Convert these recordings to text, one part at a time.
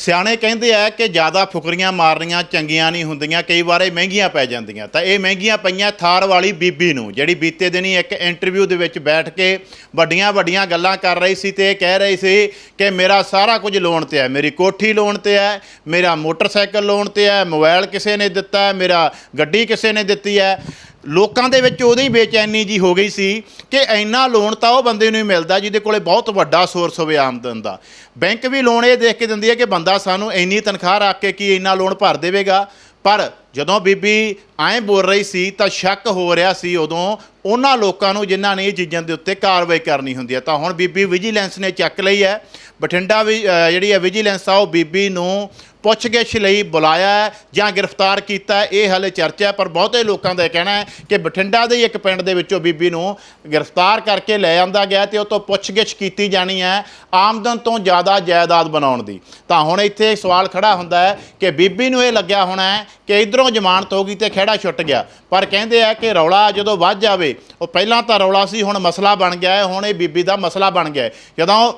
ਸਿਆਣੇ ਕਹਿੰਦੇ ਆ ਕਿ ਜ਼ਿਆਦਾ ਫੁਕਰੀਆਂ ਮਾਰਨੀਆਂ ਚੰਗੀਆਂ ਨਹੀਂ ਹੁੰਦੀਆਂ, ਕਈ ਵਾਰ ਇਹ ਮਹਿੰਗੀਆਂ ਪੈ ਜਾਂਦੀਆਂ। ਤਾਂ ਇਹ ਮਹਿੰਗੀਆਂ ਪਈਆਂ ਥਾਰ ਵਾਲੀ ਬੀਬੀ ਨੂੰ, ਜਿਹੜੀ ਬੀਤੇ ਦਿਨੀ ਇੱਕ ਇੰਟਰਵਿਊ ਦੇ ਵਿੱਚ ਬੈਠ ਕੇ ਵੱਡੀਆਂ ਵੱਡੀਆਂ ਗੱਲਾਂ ਕਰ ਰਹੀ ਸੀ ਤੇ ਇਹ ਕਹਿ ਰਹੀ ਸੀ ਕਿ ਮੇਰਾ ਸਾਰਾ ਕੁਝ ਲੋਨ ਤੇ ਹੈ, ਮੇਰੀ ਕੋਠੀ ਲੋਨ ਤੇ ਹੈ, ਮੇਰਾ ਮੋਟਰਸਾਈਕਲ ਲੋਨ ਤੇ ਹੈ ਮੋਬਾਈਲ ਕਿਸੇ ਨੇ ਦਿੱਤਾ ਹੈ, ਮੇਰਾ ਗੱਡੀ ਕਿਸੇ ਨੇ ਦਿੱਤੀ ਹੈ। ਲੋਕਾਂ ਦੇ ਵਿੱਚ ਉਹਦੀ ਬੇਚੈਨੀ ਜੀ ਹੋ ਗਈ ਸੀ ਕਿ ਇੰਨਾ ਲੋਨ ਤਾਂ ਉਹ ਬੰਦੇ ਨੂੰ ਹੀ ਮਿਲਦਾ ਜਿਹਦੇ ਕੋਲੇ ਬਹੁਤ ਵੱਡਾ ਸੋਰਸ ਹੋਵੇ ਆਮਦਨ ਦਾ। ਬੈਂਕ ਵੀ ਲੋਨ ਇਹ ਦੇਖ ਕੇ ਦਿੰਦੀ ਹੈ ਕਿ ਬੰਦਾ ਸਾਨੂੰ ਇੰਨੀ ਤਨਖਾਹ ਰੱਖ ਕੇ ਕੀ ਇੰਨਾ ਲੋਨ ਭਰ ਦੇਵੇਗਾ? ਪਰ ਜਦੋਂ ਬੀਬੀ ਐਂ ਬੋਲ ਰਹੀ ਸੀ ਤਾਂ ਸ਼ੱਕ ਹੋ ਰਿਹਾ ਸੀ ਉਦੋਂ ਉਹਨਾਂ ਲੋਕਾਂ ਨੂੰ ਜਿਨ੍ਹਾਂ ਨੇ ਇਹ ਚੀਜ਼ਾਂ ਦੇ ਉੱਤੇ ਕਾਰਵਾਈ ਕਰਨੀ ਹੁੰਦੀ ਹੈ। ਤਾਂ ਹੁਣ ਬੀਬੀ ਵਿਜੀਲੈਂਸ ਨੇ ਚੱਕ ਲਈ ਹੈ। ਬਠਿੰਡਾ ਵੀ ਜਿਹੜੀ ਹੈ ਵਿਜੀਲੈਂਸ ਆ ਉਹ ਬੀਬੀ ਨੂੰ ਪੁੱਛਗਿੱਛ ਲਈ ਬੁਲਾਇਆ ਜਾਂ ਗ੍ਰਿਫਤਾਰ ਕੀਤਾ ਇਹ ਹਾਲੇ ਚਰਚਾ ਹੈ, ਪਰ ਬਹੁਤੇ ਲੋਕਾਂ ਦਾ ਇਹ ਕਹਿਣਾ ਹੈ ਕਿ ਬਠਿੰਡਾ ਦੇ ਇੱਕ ਪਿੰਡ ਦੇ ਵਿੱਚੋਂ ਬੀਬੀ ਨੂੰ ਗ੍ਰਿਫਤਾਰ ਕਰਕੇ ਲੈ ਆਂਦਾ ਗਿਆ ਤੇ ਉਹ ਤੋਂ ਪੁੱਛਗਿੱਛ ਕੀਤੀ ਜਾਣੀ ਹੈ ਆਮਦਨ ਤੋਂ ਜ਼ਿਆਦਾ ਜਾਇਦਾਦ ਬਣਾਉਣ ਦੀ। ਤਾਂ ਹੁਣ ਇੱਥੇ ਸਵਾਲ ਖੜਾ ਹੁੰਦਾ ਹੈ ਕਿ ਬੀਬੀ ਨੂੰ ਇਹ ਲੱਗਿਆ ਹੋਣਾ ਹੈ ਕਿ ਇਧਰੋਂ ਜ਼ਮਾਨਤ ਹੋ ਗਈ ਤੇ ਖੇੜਾ ਛੁੱਟ ਗਿਆ। ਪਰ ਕਹਿੰਦੇ ਆ ਕਿ ਰੌਲਾ ਜਦੋਂ ਵੱਧ ਜਾਵੇ ਉਹ ਪਹਿਲਾਂ ਤਾਂ ਰੌਲਾ ਸੀ ਹੁਣ ਮਸਲਾ ਬਣ ਗਿਆ ਹੈ ਹੁਣ ਇਹ ਬੀਬੀ ਦਾ ਮਸਲਾ ਬਣ ਗਿਆ ਹੈ। ਜਦੋਂ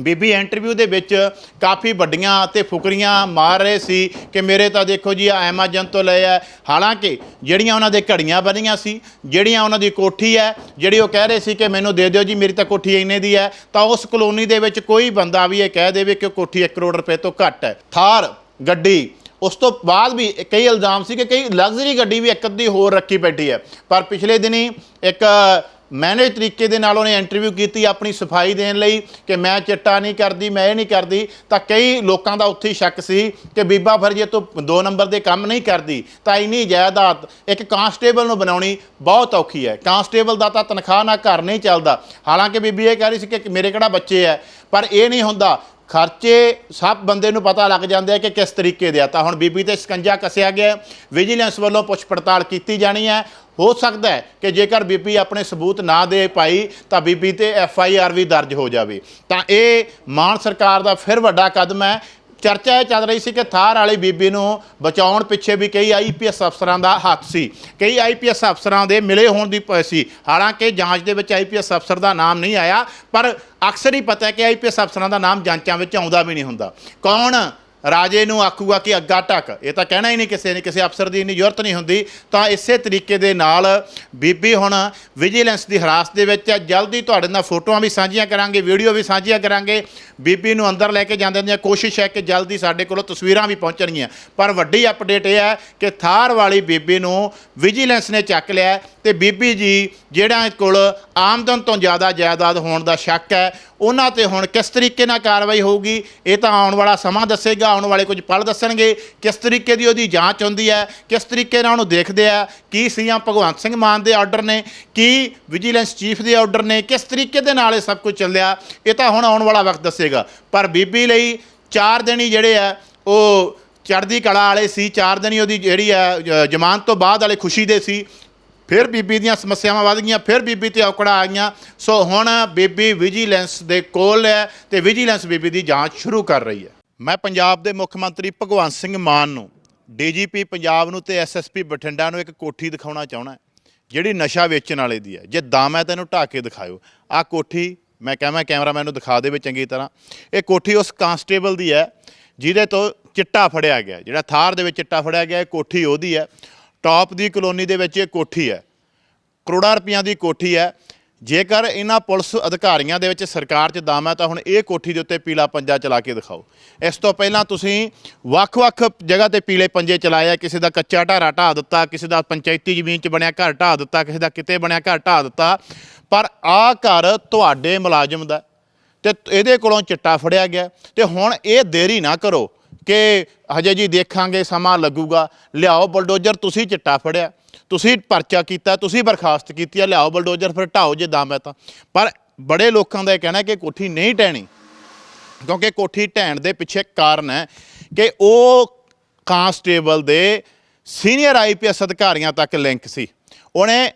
ਬੀਬੀ ਇੰਟਰਵਿਊ ਦੇ ਵਿੱਚ ਕਾਫੀ ਵੱਡੀਆਂ ਅਤੇ ਫੁਕਰੀਆਂ ਮਾਰ ਰਹੇ ਸੀ ਕਿ ਮੇਰੇ ਤਾਂ ਦੇਖੋ ਜੀ ਐਮਾਜ਼ਨ ਤੋਂ ਲਏ ਆ। ਹਾਲਾਂਕਿ ਜਿਹੜੀਆਂ ਉਹਨਾਂ ਦੇ ਘੜੀਆਂ ਬਣੀਆਂ ਸੀ, ਜਿਹੜੀਆਂ ਉਹਨਾਂ ਦੀ ਕੋਠੀ ਹੈ, ਜਿਹੜੀ ਉਹ ਕਹਿ ਰਹੇ ਸੀ ਕਿ ਮੈਨੂੰ ਦੇ ਦਿਓ ਜੀ, ਮੇਰੀ ਤਾਂ ਕੋਠੀ ਇੰਨੇ ਦੀ ਹੈ, ਤਾਂ ਉਸ ਕਲੋਨੀ ਦੇ ਵਿੱਚ ਕੋਈ ਬੰਦਾ ਵੀ ਇਹ ਕਹਿ ਦੇਵੇ ਕਿ ਕੋਠੀ 1 ਕਰੋੜ ਰੁਪਏ ਤੋਂ ਘੱਟ ਹੈ। ਥਾਰ, ਗੱਡੀ, ਉਸ ਤੋਂ ਬਾਅਦ ਵੀ ਕਈ ਇਲਜ਼ਾਮ ਸੀ ਕਿ ਕਈ ਲਗਜ਼ਰੀ ਗੱਡੀ ਵੀ ਇੱਕ ਅੱਧੀ ਹੋਰ ਰੱਖੀ ਬੈਠੀ ਹੈ। ਪਰ ਪਿਛਲੇ ਦਿਨੀ ਇੱਕ ਮੈਨੇਜ ਤਰੀਕੇ ਦੇ ਨਾਲ ਉਹਨੇ ਇੰਟਰਵਿਊ ਕੀਤੀ ਆਪਣੀ ਸਫ਼ਾਈ ਦੇਣ ਲਈ ਕਿ ਮੈਂ ਚਿੱਟਾ ਨਹੀਂ ਕਰਦੀ, ਮੈਂ ਇਹ ਨਹੀਂ ਕਰਦੀ। ਤਾਂ ਕਈ ਲੋਕਾਂ ਦਾ ਉੱਥੇ ਹੀ ਸ਼ੱਕ ਸੀ ਕਿ ਬੀਬਾ ਫਿਰ ਜੇ ਤੂੰ ਦੋ ਨੰਬਰ ਦੇ ਕੰਮ ਨਹੀਂ ਕਰਦੀ। ਤਾਂ ਇੰਨੀ ਜਾਇਦਾਦ ਇੱਕ ਕਾਂਸਟੇਬਲ ਨੂੰ ਬਣਾਉਣੀ ਬਹੁਤ ਔਖੀ ਹੈ। ਕਾਂਸਟੇਬਲ ਦਾ ਤਾਂ ਤਨਖਾਹ ਨਾਲ ਘਰ ਨਹੀਂ ਚੱਲਦਾ। ਹਾਲਾਂਕਿ ਬੀਬੀ ਇਹ ਕਹਿ ਰਹੀ ਸੀ ਕਿ ਮੇਰੇ ਕਿਹੜਾ ਬੱਚੇ ਹੈ, ਪਰ ਇਹ ਨਹੀਂ ਹੁੰਦਾ। ਖਰਚੇ ਸਭ ਬੰਦੇ ਨੂੰ ਪਤਾ ਲੱਗ ਜਾਂਦੇ ਆ ਕਿ ਕਿਸ ਤਰੀਕੇ ਦੇ ਆ। ਤਾਂ ਹੁਣ ਬੀਬੀ ਤੇ ਸ਼ਿਕੰਜਾ ਕੱਸਿਆ ਗਿਆ ਵਿਜੀਲੈਂਸ ਵੱਲੋਂ ਪੁੱਛ ਪੜਤਾਲ ਕੀਤੀ ਜਾਣੀ ਹੈ। ਹੋ ਸਕਦਾ ਹੈ ਕਿ ਜੇਕਰ ਬੀਬੀ ਆਪਣੇ ਸਬੂਤ ਨਾ ਦੇ ਪਾਈ ਤਾਂ ਬੀਬੀ ਤੇ ਐਫ ਆਈ ਆਰ ਵੀ ਦਰਜ ਹੋ ਜਾਵੇ। ਤਾਂ ਇਹ ਮਾਨ ਸਰਕਾਰ ਦਾ ਫਿਰ ਵੱਡਾ ਕਦਮ ਹੈ। ਚਰਚਾ ਇਹ ਚੱਲ ਰਹੀ ਸੀ ਕਿ ਥਾਰ ਵਾਲੀ ਬੀਬੀ ਨੂੰ ਬਚਾਉਣ ਪਿੱਛੇ ਵੀ ਕਈ ਆਈਪੀਐਸ ਅਫਸਰਾਂ ਦਾ ਹੱਥ ਸੀ। ਕਈ ਆਈਪੀਐਸ ਅਫਸਰਾਂ ਦੇ ਮਿਲੇ ਹੋਣ ਦੀ ਪ- ਸੀ। ਹਾਲਾਂਕਿ ਜਾਂਚ ਦੇ ਵਿੱਚ ਆਈਪੀਐਸ ਅਫਸਰ ਦਾ ਨਾਮ ਨਹੀਂ ਆਇਆ, ਪਰ ਅਕਸਰ ਹੀ ਪਤਾ ਹੈ ਕਿ ਆਈਪੀਐਸ ਅਫਸਰਾਂ ਦਾ ਨਾਮ ਜਾਂਚਾਂ ਵਿੱਚ ਆਉਂਦਾ ਵੀ ਨਹੀਂ ਹੁੰਦਾ। ਕੌਣ ਰਾਜੇ ਨੂੰ ਆਖੂਗਾ ਕਿ ਅੱਗਾ ਟੱਕ ਇਹ ਤਾਂ ਕਹਿਣਾ ਹੀ ਨਹੀਂ ਕਿਸੇ ਨੇ, ਕਿਸੇ ਅਫਸਰ ਦੀ ਇੰਨੀ ਜ਼ਰੂਰਤ ਨਹੀਂ ਹੁੰਦੀ। ਤਾਂ ਇਸੇ ਤਰੀਕੇ ਦੇ ਨਾਲ ਬੀਬੀ ਹੁਣ ਵਿਜੀਲੈਂਸ ਦੀ ਹਰਾਸਤ ਦੇ ਵਿੱਚ ਹੈ। ਜਲਦੀ ਤੁਹਾਡੇ ਨਾਲ ਫੋਟੋਆਂ ਵੀ ਸਾਂਝੀਆਂ ਕਰਾਂਗੇ, ਵੀਡੀਓ ਵੀ ਸਾਂਝੀਆਂ ਕਰਾਂਗੇ। ਬੀਬੀ ਨੂੰ ਅੰਦਰ ਲੈ ਕੇ ਜਾਂਦੇ ਦੀ ਕੋਸ਼ਿਸ਼ ਹੈ ਕਿ ਜਲਦੀ ਸਾਡੇ ਕੋਲ ਤਸਵੀਰਾਂ ਵੀ ਪਹੁੰਚਣਗੀਆਂ। ਪਰ ਵੱਡੀ ਅਪਡੇਟ ਇਹ ਹੈ ਕਿ ਥਾਰ ਵਾਲੀ ਬੀਬੀ ਨੂੰ ਵਿਜੀਲੈਂਸ ਨੇ ਚੱਕ ਲਿਆ ਹੈ। ਤੇ ਬੀਬੀ ਜੀ, ਜਿਹੜਾ ਕੋਲ ਆਮਦਨ ਤੋਂ ਜ਼ਿਆਦਾ ਜਾਇਦਾਦ ਹੋਣ ਦਾ ਸ਼ੱਕ ਹੈ ਉਹਨਾਂ ਤੇ ਹੁਣ ਕਿਸ ਤਰੀਕੇ ਨਾਲ ਕਾਰਵਾਈ ਹੋਊਗੀ, ਇਹ ਤਾਂ ਆਉਣ ਵਾਲਾ ਸਮਾਂ ਦੱਸੇਗਾ, ਆਉਣ ਵਾਲੇ ਕੁਝ ਪਲ ਦੱਸਣਗੇ, ਕਿਸ ਤਰੀਕੇ ਦੀ ਉਹਦੀ ਜਾਂਚ ਹੁੰਦੀ ਹੈ, ਕਿਸ ਤਰੀਕੇ ਨਾਲ ਉਹਨੂੰ ਦੇਖਦੇ ਆ, ਕੀ ਸੀਐਮ ਭਗਵੰਤ ਸਿੰਘ ਮਾਨ ਦੇ ਆਰਡਰ ਨੇ, ਕੀ ਵਿਜੀਲੈਂਸ ਚੀਫ ਦੇ ਆਰਡਰ ਨੇ, ਕਿਸ ਤਰੀਕੇ ਦੇ ਨਾਲ ਇਹ ਸਭ ਕੁਝ ਚੱਲਿਆ, ਇਹ ਤਾਂ ਹੁਣ ਆਉਣ ਵਾਲਾ ਵਕਤ ਦੱਸੇਗਾ। ਪਰ ਬੀਬੀ ਲਈ ਚਾਰ ਦਿਨ ਹੀ ਜਿਹੜੇ ਆ, ਉਹ ਚੜ੍ਹਦੀ ਕਲਾ ਵਾਲੇ ਸੀ, ਚਾਰ ਦਿਨ ਹੀ ਉਹਦੀ ਜਿਹੜੀ ਹੈ ਜ- ਜ਼ਮਾਨਤ ਤੋਂ ਬਾਅਦ ਵਾਲੇ ਖੁਸ਼ੀ ਦੇ ਸੀ ਫਿਰ ਬੀਬੀ ਦੀਆਂ ਸਮੱਸਿਆਵਾਂ ਵੱਧ ਗਈਆਂ, ਫਿਰ ਬੀਬੀ ਤੇ ਔਕੜਾਂ ਆ ਗਈਆਂ। ਸੋ ਹੁਣ ਬੀਬੀ ਵਿਜੀਲੈਂਸ ਦੇ ਕੋਲ ਹੈ ਤੇ ਵਿਜੀਲੈਂਸ ਬੀਬੀ ਦੀ ਜਾਂਚ ਸ਼ੁਰੂ ਕਰ ਰਹੀ ਹੈ। ਮੈਂ ਪੰਜਾਬ ਦੇ ਮੁੱਖ ਮੰਤਰੀ ਭਗਵੰਤ ਸਿੰਘ ਮਾਨ ਨੂੰ, ਡੀਜੀਪੀ ਪੰਜਾਬ ਨੂੰ ਤੇ ਐਸਐਸਪੀ ਬਠਿੰਡਾ ਨੂੰ ਇੱਕ ਕੋਠੀ ਦਿਖਾਉਣਾ ਚਾਹਣਾ ਜਿਹੜੀ ਨਸ਼ਾ ਵੇਚਣ ਵਾਲੇ ਦੀ ਹੈ। ਜੇ ਦਮ ਹੈ ਤੈਨੂੰ ਢਾਹ ਕੇ ਦਿਖਾਇਓ। ਆਹ ਕੋਠੀ ਮੈਂ ਕਹਾਂ, ਕੈਮਰਾਮੈਨ ਨੂੰ ਦਿਖਾ ਦੇਵੇ ਚੰਗੀ ਤਰ੍ਹਾਂ। ਇਹ ਕੋਠੀ ਉਸ ਕਾਂਸਟੇਬਲ ਦੀ ਹੈ, ਜਿਹਦੇ ਤੋਂ ਚਿੱਟਾ ਫੜਿਆ ਗਿਆ, ਜਿਹੜਾ ਥਾਰ ਦੇ ਵਿੱਚ ਚਿੱਟਾ ਫੜਿਆ ਗਿਆ, ਇਹ ਕੋਠੀ ਉਹਦੀ ਹੈ। ਟੌਪ ਦੀ ਕਲੋਨੀ ਦੇ ਵਿੱਚ ਇਹ ਕੋਠੀ ਹੈ। ਕਰੋੜਾਂ ਰੁਪਈਆਂ ਦੀ ਕੋਠੀ ਹੈ। ਜੇਕਰ ਇਹਨਾਂ ਪੁਲਿਸ ਅਧਿਕਾਰੀਆਂ ਦੇ ਵਿੱਚ ਸਰਕਾਰ 'ਚ ਦਮ ਹੈ, ਤਾਂ ਹੁਣ ਇਹ ਕੋਠੀ ਦੇ ਉੱਤੇ ਪੀਲਾ ਪੰਜਾ ਚਲਾ ਕੇ ਦਿਖਾਓ। ਇਸ ਤੋਂ ਪਹਿਲਾਂ ਤੁਸੀਂ ਵੱਖ-ਵੱਖ ਜਗ੍ਹਾ ਤੇ ਪੀਲੇ ਪੰਜੇ ਚਲਾਏ ਆ। ਕਿਸੇ ਦਾ ਕੱਚਾ ਢਾਰਾ ਢਾਹ ਦਿੱਤਾ, ਕਿਸੇ ਦਾ ਪੰਚਾਇਤੀ ਜ਼ਮੀਨ 'ਚ ਬਣਿਆ ਘਰ ਢਾਹ ਦਿੱਤਾ, ਕਿਸੇ ਦਾ ਕਿਤੇ ਬਣਿਆ ਘਰ ਢਾਹ ਦਿੱਤਾ। ਪਰ ਆਹ ਘਰ ਤੁਹਾਡੇ ਮੁਲਾਜ਼ਮ ਦਾ ਤੇ ਇਹਦੇ ਕੋਲੋਂ ਚਿੱਟਾ ਫੜਿਆ ਗਿਆ ਤੇ ਹੁਣ ਇਹ ਦੇਰੀ ਨਾ ਕਰੋ। ਕਿ ਹਜੇ ਜੀ ਦੇਖਾਂਗੇ, ਸਮਾਂ ਲੱਗੂਗਾ। ਲਿਆਓ ਬਲਡੋਜ਼ਰ, ਤੁਸੀਂ ਚਿੱਟਾ ਫੜਿਆ। ਤੁਸੀਂ ਪਰਚਾ ਕੀਤਾ, ਤੁਸੀਂ ਬਰਖਾਸਤ ਕੀਤੀ ਹੈ ਲਿਆਓ ਬਲਡੋਜ਼ਰ, ਫਿਰ ਢਾਓ ਜੇ ਦਮ ਹੈ ਤਾਂ। ਪਰ ਬੜੇ ਲੋਕਾਂ ਦਾ ਇਹ ਕਹਿਣਾ ਕਿ ਕੋਠੀ ਨਹੀਂ ਟਹਿਣੀ। ਕਿਉਂਕਿ ਕੋਠੀ ਢਹਿਣ ਦੇ ਪਿੱਛੇ ਕਾਰਨ ਹੈ ਕਿ ਉਹ ਕਾਂਸਟੇਬਲ ਦੇ ਸੀਨੀਅਰ ਆਈਪੀਐਸ ਅਧਿਕਾਰੀਆਂ ਤੱਕ ਲਿੰਕ ਸੀ। ਉਹਨੇ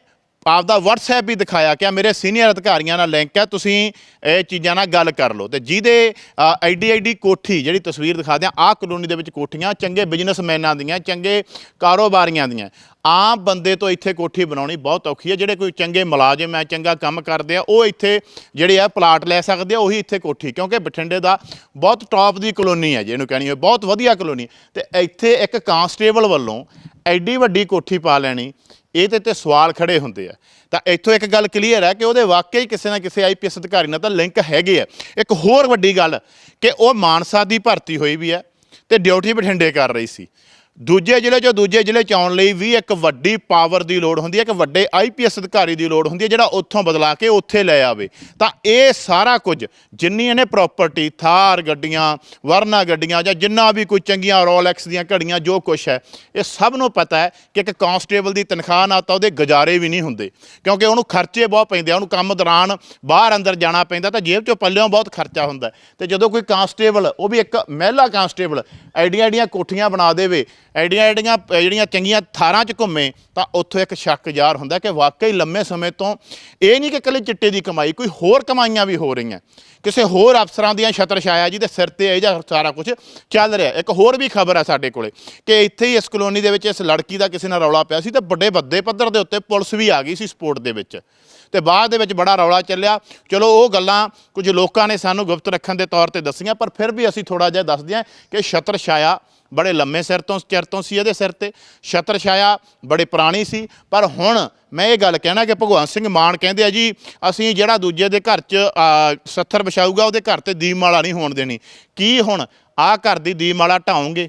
ਆਪਦਾ WhatsApp ਵੀ ਦਿਖਾਇਆ ਕਿ ਮੇਰੇ ਸੀਨੀਅਰ ਅਧਿਕਾਰੀਆਂ ਨਾਲ ਲਿੰਕ ਹੈ, ਤੁਸੀਂ ਇਹ ਚੀਜ਼ਾਂ ਨਾਲ ਗੱਲ ਕਰ ਲਓ। ਤੇ ਜਿਹਦੇ ਐਡੀ ਐਡੀ ਕੋਠੀ ਜਿਹੜੀ ਤਸਵੀਰ ਦਿਖਾ ਦਿਆਂ, ਆਹ ਕਲੋਨੀ ਦੇ ਵਿੱਚ ਕੋਠੀਆਂ, ਚੰਗੇ ਬਿਜ਼ਨਸਮੈਨਾਂ ਦੀਆਂ, ਚੰਗੇ ਕਾਰੋਬਾਰੀਆਂ ਦੀਆਂ। ਆਮ ਬੰਦੇ ਤੋਂ ਇੱਥੇ ਕੋਠੀ ਬਣਾਉਣੀ ਬਹੁਤ ਔਖੀ ਹੈ। ਜਿਹੜੇ ਕੋਈ ਚੰਗੇ ਮੁਲਾਜ਼ਮ ਹੈ, ਚੰਗਾ ਕੰਮ ਕਰਦੇ ਆ, ਉਹ ਇੱਥੇ ਜਿਹੜੇ ਆ ਪਲਾਟ ਲੈ ਸਕਦੇ ਆ, ਉਹੀ ਇੱਥੇ ਕੋਠੀ। ਕਿਉਂਕਿ ਬਠਿੰਡੇ ਦਾ ਬਹੁਤ ਟੌਪ ਦੀ ਕਲੋਨੀ ਹੈ ਜਿਹਨੂੰ ਕਹਿਣੀ ਹੈ ਬਹੁਤ ਵਧੀਆ ਕਲੋਨੀ। ਤੇ ਇੱਥੇ ਇੱਕ ਕਾਂਸਟੇਬਲ ਵੱਲੋਂ ਐਡੀ ਵੱਡੀ ਕੋਠੀ ਪਾ ਲੈਣੀ, ਇਹਦੇ ਤੇ ਸਵਾਲ ਖੜੇ ਹੁੰਦੇ ਆ। ਤਾਂ ਇੱਥੋਂ ਇੱਕ ਗੱਲ ਕਲੀਅਰ ਹੈ ਕਿ ਉਹਦੇ ਵਾਕਈ ਕਿਸੇ ਨਾ ਕਿਸੇ ਆਈਪੀਐਸ ਅਧਿਕਾਰੀ ਨਾਲ ਤਾਂ ਲਿੰਕ ਹੈਗੇ ਆ। ਇੱਕ ਹੋਰ ਵੱਡੀ ਗੱਲ ਕਿ ਉਹ ਮਾਨਸਾ ਦੀ ਭਰਤੀ ਹੋਈ ਵੀ ਹੈ ਤੇ ਡਿਊਟੀ ਬਠਿੰਡੇ ਕਰ ਰਹੀ ਸੀ। ਦੂਜੇ ਜ਼ਿਲ੍ਹੇ ਚੋਂ ਦੂਜੇ ਜ਼ਿਲ੍ਹੇ ਚ ਆਉਣ ਲਈ ਵੀ ਇੱਕ ਵੱਡੀ ਪਾਵਰ ਦੀ ਲੋੜ ਹੁੰਦੀ ਹੈ, ਇੱਕ ਵੱਡੇ ਆਈਪੀਐਸ ਅਧਿਕਾਰੀ ਦੀ ਲੋੜ ਹੁੰਦੀ ਹੈ, ਜਿਹੜਾ ਉੱਥੋਂ ਬਦਲਾ ਕੇ ਉੱਥੇ ਲੈ ਆਵੇ ਤਾਂ ਇਹ ਸਾਰਾ ਕੁਝ ਜਿੰਨੀ ਇਹਨੇ ਪ੍ਰਾਪਰਟੀ ਥਾਰ ਗੱਡੀਆਂ, ਵਰਨਾ ਗੱਡੀਆਂ ਜਾਂ ਜਿੰਨਾ ਵੀ ਕੋਈ ਚੰਗੀਆਂ ਰੋਲੈਕਸ ਦੀਆਂ ਘੜੀਆਂ, ਜੋ ਕੁਝ ਹੈ, ਇਹ ਸਭ ਨੂੰ ਪਤਾ ਹੈ ਕਿ ਇੱਕ ਕਾਂਸਟੇਬਲ ਦੀ ਤਨਖਾਹ ਨਾਲ ਤਾਂ ਉਹਦੇ ਗੁਜ਼ਾਰੇ ਵੀ ਨਹੀਂ ਹੁੰਦੇ ਕਿਉਂਕਿ ਉਹਨੂੰ ਖਰਚੇ ਬਹੁਤ ਪੈਂਦੇ ਆ, ਉਹਨੂੰ ਕੰਮ ਦੌਰਾਨ ਬਾਹਰ ਅੰਦਰ ਜਾਣਾ ਪੈਂਦਾ, ਤਾਂ ਜੇਬ ਚੋਂ ਪੱਲਿਓਂ ਬਹੁਤ ਖਰਚਾ ਹੁੰਦਾ ਹੈ। ਤੇ ਜਦੋਂ ਕੋਈ ਕਾਂਸਟੇਬਲ ਉਹ ਵੀ ਇੱਕ ਮਹਿਲਾ ਕਾਂਸਟੇਬਲ ਐਡੀਆਂ ਐਡੀਆਂ ਕੋਠੀਆਂ ਬਣਾ ਦੇਵੇ ਐਡੀਆਂ ਐਡੀਆਂ ਜਿਹੜੀਆਂ ਚੰਗੀਆਂ ਥਾਰਾਂ 'ਚ ਘੁੰਮੇ, ਤਾਂ ਉੱਥੋਂ ਇੱਕ ਸ਼ੱਕ ਜ਼ਾਹਰ ਹੁੰਦਾ ਕਿ ਵਾਕਈ ਲੰਮੇ ਸਮੇਂ ਤੋਂ ਇਹ ਨਹੀਂ ਕਿ ਇਕੱਲੇ ਚਿੱਟੇ ਦੀ ਕਮਾਈ, ਕੋਈ ਹੋਰ ਕਮਾਈਆਂ ਵੀ ਹੋ ਰਹੀਆਂ। ਕਿਸੇ ਹੋਰ ਅਫਸਰਾਂ ਦੀਆਂ ਛਤਰ ਛਾਇਆ ਜੀ ਦੇ ਸਿਰ ਤੇ ਇਹ ਜਿਹਾ ਸਾਰਾ ਕੁਝ ਚੱਲ ਰਿਹਾ। ਇੱਕ ਹੋਰ ਵੀ ਖਬਰ ਹੈ ਸਾਡੇ ਕੋਲੇ ਕਿ ਇੱਥੇ ਹੀ ਇਸ ਕਲੋਨੀ ਦੇ ਵਿੱਚ ਇਸ ਲੜਕੀ ਦਾ ਕਿਸੇ ਨਾਲ ਰੌਲਾ ਪਿਆ ਸੀ ਤੇ ਵੱਡੇ ਵੱਡੇ ਪੱਧਰ ਦੇ ਉੱਤੇ ਪੁਲਿਸ ਵੀ ਆ ਗਈ ਸੀ ਸਪੋਰਟ ਦੇ ਵਿੱਚ। ਤੇ ਬਾਅਦ ਦੇ ਵਿੱਚ ਬੜਾ ਰੌਲਾ ਚੱਲਿਆ। ਚਲੋ, ਉਹ ਗੱਲਾਂ ਕੁਝ ਲੋਕਾਂ ਨੇ ਸਾਨੂੰ ਗੁਪਤ ਰੱਖਣ ਦੇ ਤੌਰ ਤੇ ਦੱਸੀਆਂ, ਪਰ ਫਿਰ ਵੀ ਅਸੀਂ ਥੋੜਾ ਜਿਹਾ ਦੱਸਦੇ ਹਾਂ ਕਿ ਛਤਰ ਛਾਇਆ ਬੜੇ ਲੰਮੇ ਸਿਰ ਤੋਂ, ਚਿਰ ਤੋਂ ਸੀ ਇਹਦੇ ਸਿਰ ਤੇ। ਛਤਰ ਛਾਇਆ ਬੜੇ ਪੁਰਾਣੀ ਸੀ, ਪਰ ਹੁਣ ਮੈਂ ਇਹ ਗੱਲ ਕਹਿਣਾ ਕਿ ਭਗਵੰਤ ਸਿੰਘ ਮਾਨ ਕਹਿੰਦੇ ਆ ਜੀ, ਅਸੀਂ ਜਿਹੜਾ ਦੂਜੇ ਦੇ ਘਰ 'ਚ ਸੱਥਰ ਵਿਛਾਊਗਾ, ਉਹਦੇ ਘਰ ਤੇ ਦੀਪਮਾਲਾ ਨਹੀਂ ਹੋਣ ਦੇਣੀ। ਕੀ ਹੁਣ ਆਹ ਘਰ ਦੀ ਦੀਪਮਾਲਾ ਢਾਉਂਗੇ?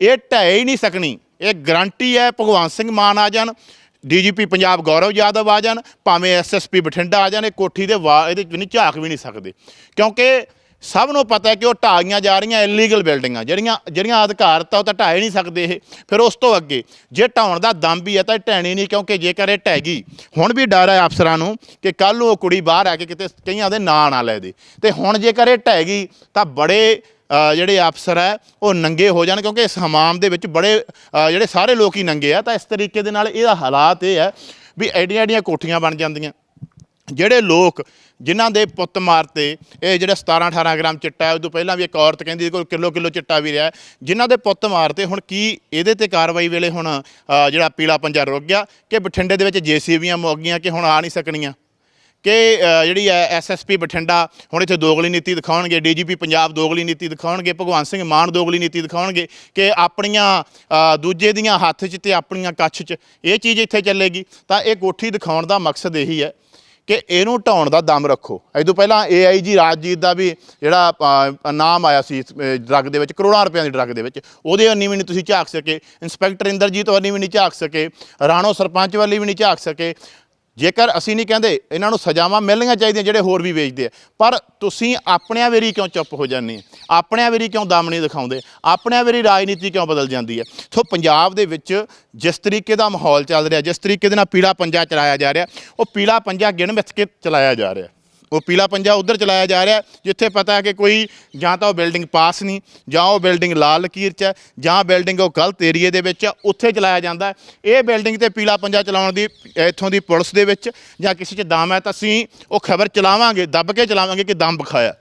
ਇਹ ਢਹਿ ਹੀ ਨਹੀਂ ਸਕਣੀ। ਇਹ ਗਰੰਟੀ ਹੈ ਭਗਵੰਤ ਸਿੰਘ ਮਾਨ ਆ ਜਾਣ। ਡੀਜੀਪੀ ਪੰਜਾਬ ਗੌਰਵ ਯਾਦਵ ਆ ਜਾਣ, ਭਾਵੇਂ ਐਸਐਸਪੀ ਬਠਿੰਡਾ ਆ ਜਾਣ, ਇਹ ਕੋਠੀ ਦੇ ਵਾ, ਇਹਦੇ ਵਿੱਚ ਨਹੀਂ ਝਾਕ ਵੀ ਨਹੀਂ ਸਕਦੇ। ਕਿਉਂਕਿ ਸਭ ਨੂੰ ਪਤਾ ਹੈ ਕਿ ਉਹ ਢਾਈਆਂ ਜਾ ਰਹੀਆਂ ਇਲੀਗਲ ਬਿਲਡਿੰਗਾਂ ਜਿਹੜੀਆਂ ਜਿਹੜੀਆਂ ਅਧਿਕਾਰਤ ਆ ਉਹ ਤਾਂ ਢਾਏ ਨਹੀਂ ਸਕਦੇ ਇਹ। ਫਿਰ ਉਸ ਤੋਂ ਅੱਗੇ, ਜੇ ਢਾਉਣ ਦਾ ਦਮ ਵੀ ਹੈ ਤਾਂ ਇਹ ਢਹਿਣੀ ਨਹੀਂ, ਕਿਉਂਕਿ ਜੇਕਰ ਇਹ ਢਹਿ ਗਈ, ਹੁਣ ਵੀ ਡਰ ਹੈ ਅਫਸਰਾਂ ਨੂੰ ਕਿ ਕੱਲ ਨੂੰ ਉਹ ਕੁੜੀ ਬਾਹਰ ਆ ਕੇ ਕਿਤੇ ਕਈਆਂ ਦੇ ਨਾਂ ਨਾ ਲੈ ਦੇ। ਤੇ ਹੁਣ ਜੇਕਰ ਇਹ ਢਹਿ ਗਈ, ਤਾਂ ਬੜੇ ਜਿਹੜੇ ਅਫਸਰ ਹੈ, ਉਹ ਨੰਗੇ ਹੋ ਜਾਣ ਕਿਉਂਕਿ ਇਸ ਹਮਾਮ ਦੇ ਵਿੱਚ ਬੜੇ ਜਿਹੜੇ ਸਾਰੇ ਲੋਕ ਹੀ ਨੰਗੇ ਆ। ਤਾਂ ਇਸ ਤਰੀਕੇ ਦੇ ਨਾਲ ਇਹਦਾ ਹਾਲਾਤ ਇਹ ਹੈ ਵੀ ਐਡੀਆਂ ਐਡੀਆਂ ਕੋਠੀਆਂ ਬਣ ਜਾਂਦੀਆਂ। ਜਿਹੜੇ ਲੋਕ ਜਿਨ੍ਹਾਂ ਦੇ ਪੁੱਤ ਮਾਰਤੇ, ਇਹ ਜਿਹੜਾ 17 18 ਗ੍ਰਾਮ ਚਿੱਟਾ ਹੈ, ਉਦੋਂ ਪਹਿਲਾਂ ਵੀ ਇੱਕ ਔਰਤ ਕਹਿੰਦੀ ਕੋਈ ਕਿਲੋ ਕਿਲੋ ਚਿੱਟਾ ਵੀ ਰਿਹਾ ਜਿਨ੍ਹਾਂ ਦੇ ਪੁੱਤ ਮਾਰਤੇ, ਹੁਣ ਕੀ ਇਹਦੇ ਤੇ ਕਾਰਵਾਈ ਵੇਲੇ ਹੁਣ ਜਿਹੜਾ ਪੀਲਾ ਪੰਜਾ ਰੁਕ ਗਿਆ ਕਿ ਬਠਿੰਡੇ ਦੇ ਵਿੱਚ ਜੀਸੀਬੀਆਂ ਮੁੱਕ ਗਈਆਂ ਕਿ ਹੁਣ ਆ ਨਹੀਂ ਸਕਣੀਆਂ? ਕਿ ਜਿਹੜੀ ਹੈ ਐਸਐਸਪੀ ਬਠਿੰਡਾ, ਹੁਣ ਇੱਥੇ ਦੋਗਲੀ ਨੀਤੀ ਦਿਖਾਉਣਗੇ, ਡੀਜੀਪੀ ਪੰਜਾਬ ਦੋਗਲੀ ਨੀਤੀ ਦਿਖਾਉਣਗੇ ਭਗਵੰਤ ਸਿੰਘ ਮਾਨ ਦੋਗਲੀ ਨੀਤੀ ਦਿਖਾਉਣਗੇ, ਕਿ ਆਪਣੀਆਂ ਦੂਜੇ ਦੀਆਂ ਹੱਥ 'ਚ ਤੇ ਆਪਣੀਆਂ ਕੱਛ 'ਚ ਇਹ ਚੀਜ਼ ਇੱਥੇ ਚੱਲੇਗੀ। ਤਾਂ ਇਹ ਕੋਠੀ ਦਿਖਾਉਣ ਦਾ ਮਕਸਦ ਇਹੀ ਹੈ ਕਿ ਇਹਨੂੰ ਢਾਉਣ ਦਾ ਦਮ ਰੱਖੋ। ਇਹ ਤੋਂ ਪਹਿਲਾਂ ਏਆਈਜੀ ਰਾਜਜੀਤ ਦਾ ਵੀ ਜਿਹੜਾ ਨਾਮ ਆਇਆ ਸੀ ਡਰੱਗ ਦੇ ਵਿੱਚ, ਕਰੋੜਾਂ ਰੁਪਈਆਂ ਦੀ ਡਰੱਗ ਦੇ ਵਿੱਚ, ਉਹਦੇ ਅੰਨੀ ਵੀ ਨਹੀਂ ਤੁਸੀਂ ਝਾਕ ਸਕੇ। ਇੰਸਪੈਕਟਰ ਇੰਦਰਜੀਤ ਵਾਲੀ ਵੀ ਨਹੀਂ ਝਾਕ ਸਕੇ। ਰਾਣੋ ਸਰਪੰਚ ਵਾਲੀ ਵੀ ਨਹੀਂ ਝਾਕ ਸਕੇ। ਜੇਕਰ ਅਸੀਂ ਨਹੀਂ ਕਹਿੰਦੇ, ਇਹਨਾਂ ਨੂੰ ਸਜ਼ਾਵਾਂ ਮਿਲਣੀਆਂ ਚਾਹੀਦੀਆਂ ਜਿਹੜੇ ਹੋਰ ਵੀ ਵੇਚਦੇ ਆ। ਪਰ ਤੁਸੀਂ ਆਪਣਿਆਂ ਵੇਰੀ ਕਿਉਂ ਚੁੱਪ ਹੋ ਜਾਂਦੇ ਆਪਣਿਆਂ ਵੇਰੀ ਕਿਉਂ ਦਮ ਨਹੀਂ ਦਿਖਾਉਂਦੇ? ਆਪਣਿਆਂ ਵੇਰੀ ਰਾਜਨੀਤੀ ਕਿਉਂ ਬਦਲ ਜਾਂਦੀ ਹੈ ਸੋ ਪੰਜਾਬ ਦੇ ਵਿੱਚ ਜਿਸ ਤਰੀਕੇ ਦਾ ਮਾਹੌਲ ਚੱਲ ਰਿਹਾ, ਜਿਸ ਤਰੀਕੇ ਦੇ ਨਾਲ ਪੀਲਾ ਪੰਜਾ ਚਲਾਇਆ ਜਾ ਰਿਹਾ, ਉਹ ਪੀਲਾ ਪੰਜਾ ਗਿਣ ਮਿੱਥ ਕੇ ਚਲਾਇਆ ਜਾ ਰਿਹਾ। ਉਹ ਪੀਲਾ ਪੰਜਾ ਉਧਰ ਚਲਾਇਆ ਜਾ ਰਿਹਾ ਜਿੱਥੇ ਪਤਾ ਹੈ ਕਿ ਕੋਈ ਜਾਂ ਤਾਂ ਉਹ ਬਿਲਡਿੰਗ ਪਾਸ ਨਹੀਂ ਜਾਂ ਉਹ ਬਿਲਡਿੰਗ ਲਾਲ ਲਕੀਰ 'ਚ ਹੈ ਜਾਂ ਬਿਲਡਿੰਗ ਉਹ ਗਲਤ ਏਰੀਏ ਦੇ ਵਿੱਚ ਆ, ਉੱਥੇ ਚਲਾਇਆ ਜਾਂਦਾ ਇਹ ਬਿਲਡਿੰਗ ਤੇ ਪੀਲਾ ਪੰਜਾ ਚਲਾਉਣ ਦੀ ਇੱਥੋਂ ਦੀ ਪੁਲਿਸ ਦੇ ਵਿੱਚ ਜਾਂ ਕਿਸੇ 'ਚ ਦਮ ਹੈ ਤਾਂ ਅਸੀਂ ਉਹ ਖਬਰ ਚਲਾਵਾਂਗੇ ਦੱਬ ਕੇ ਚਲਾਵਾਂਗੇ ਕਿ ਦਮ ਵਿਖਾਇਆ।